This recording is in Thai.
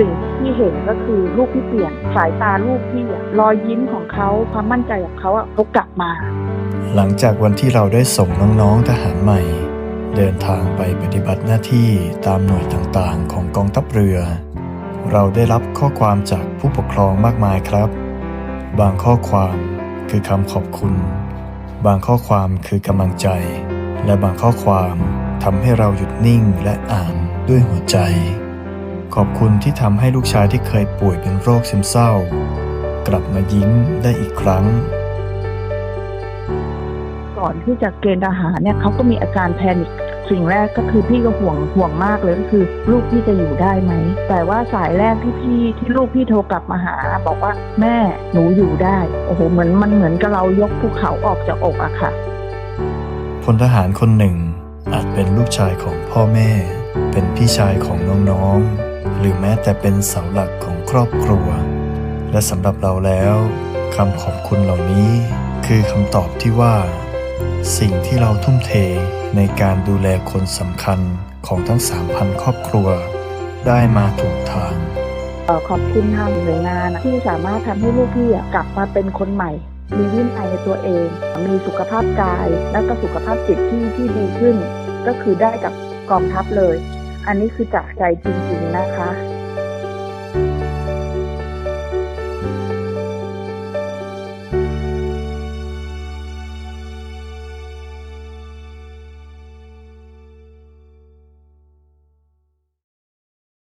สิ่งที่เห็นก็คือลูกพี่เปลี่ยนสายตาลูกพี่อะรอยยิ้มของเขาความมั่นใจของเขาอะเขากลับมา หลังจากวันที่เราได้ส่งน้องๆทหารใหม่ เดินทางไปปฏิบัติหน้าที่ตามหน่วยต่างๆ ของกองทัพเรือ เราได้รับข้อความจากผู้ปกครองมากมายครับ บางข้อความคือคำขอบคุณ บางข้อความคือกำลังใจ และบางข้อความทำให้เราหยุดนิ่งและอ่านด้วยหัวใจ ขอบคุณที่ทำให้ลูกชายที่เคยป่วยเป็นโรคซึมเศร้า กลับมายิ้มได้อีกครั้ง ก่อนที่จะเกณฑ์ทหารเนี่ยเขาก็มีอาการแพนิคสิ่งแรกก็คือพี่ก็ห่วงห่วงมากเลยก็คือ ลูกพี่จะอยู่ได้ไหม แต่ว่าสายแรกที่พี่ที่ลูกพี่โทรกลับมาหา บอกว่าแม่หนูอยู่ได้โอ้โหเหมือนมันเหมือนกับเรายกภูเขาออกจากอกอะค่ะพลทหารคนหนึ่งอาจเป็นลูกชายของพ่อแม่ เป็นพี่ชายของน้องๆ หรือแม้แต่เป็นเสาหลักของครอบครัว และสำหรับเราแล้วคำขอบคุณเหล่านี้คือคำตอบที่ว่า สิ่งที่เราทุ่มเทในการดูแลคนสำคัญของทั้ง 3,000 ครอบครัว ได้มาถูกทางขอบคุณทางหน่วยงานที่สามารถทำให้ลูกพี่กลับมาเป็นคนใหม่ มีวินัยในตัวเอง มีสุขภาพกาย และก็สุขภาพจิตที่ที่ดีขึ้น ก็คือได้กับกองทัพเลย อันนี้คือจากใจจริงๆนะคะ